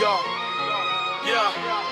go. Yeah.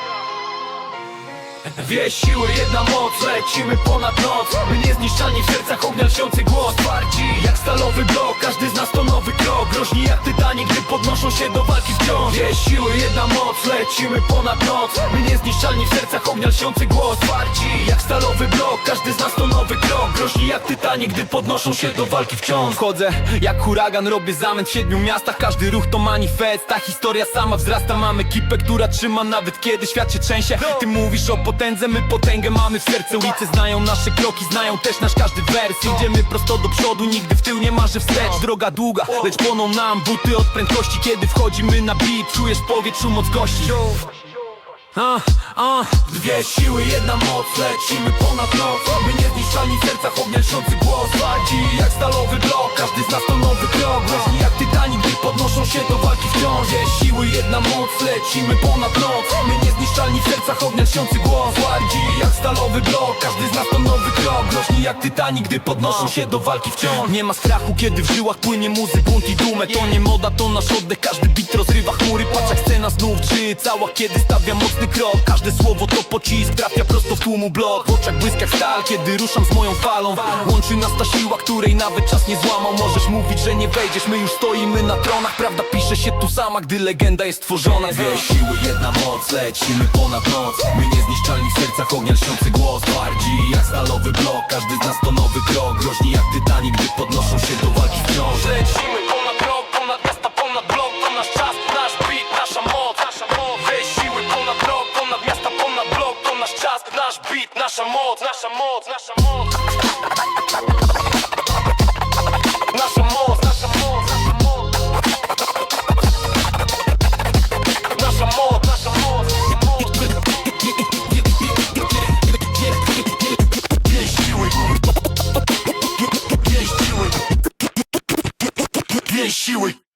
Dwie siły, jedna moc, lecimy ponad noc My niezniszczalni w sercach ognia głos Twardzi jak stalowy blok, każdy z nas to nowy krok Groźni jak tytanie, gdy podnoszą się do walki wciąż Dwie siły, jedna moc, lecimy ponad noc My niezniszczalni w sercach ognia głos Twardzi stalowy blok, każdy z nas to nowy krok. Groźni jak tytanie, gdy podnoszą się do walki wciąż Wchodzę jak huragan, robię zamęt w siedmiu miastach. Każdy ruch to manifest, ta historia sama wzrasta. Mamy ekipę, która trzyma nawet kiedy świat się trzęsie. Ty mówisz o potędze, my potęgę mamy w sercu. Ulice znają nasze kroki, znają też nasz każdy wers. Idziemy prosto do przodu, nigdy w tył nie marzy wstecz. Droga długa, lecz płoną nam buty od prędkości. Kiedy wchodzimy na beat, czujesz w powietrzu moc gości a, a. Dwie siły, jedna moc, lecimy ponad noc. My niezniszczalni w sercach ognieszczący głos. Wadzi jak stalowy blok, każdy z nas to nowy krok. Groźni jak tytani, gdy podnoszą się do walki wciąż. Dwie siły, jedna moc, lecimy ponad noc. My niezniszczalni w sercach ognieszczący głos. Wadzi jak stalowy blok, każdy z nas to nowy krok. Groźni jak tytani, gdy podnoszą się do walki wciąż. Nie ma strachu, kiedy w żyłach płynie muzyk, bunt i dumę. To nie moda, to nasz oddech, każdy bit rozrywa chmury. Patrz jak znów czy cała, kiedy stawia mocny krok. Każde słowo to pocisk, trafia prosto w tłumu blok. W oczach błysk jak stal, kiedy ruszam z moją falą. Łączy nas ta siła, której nawet czas nie złamał. Możesz mówić, że nie wejdziesz, my już stoimy na tronach. Prawda pisze się tu sama, gdy legenda jest tworzona Dwie siły, jedna moc, lecimy ponad noc. My niezniszczalni w sercach ognia lśniący głos. Bardziej jak stalowy blok, każdy z nas to nowy krok. Groźni jak tytani, gdy podnoszą się do walki wciąż. Lecimy beat, nasza moc, nasza moc, nasza moc Nasza moc, nasza moc, nasza moc Nasza moc, nasza moc,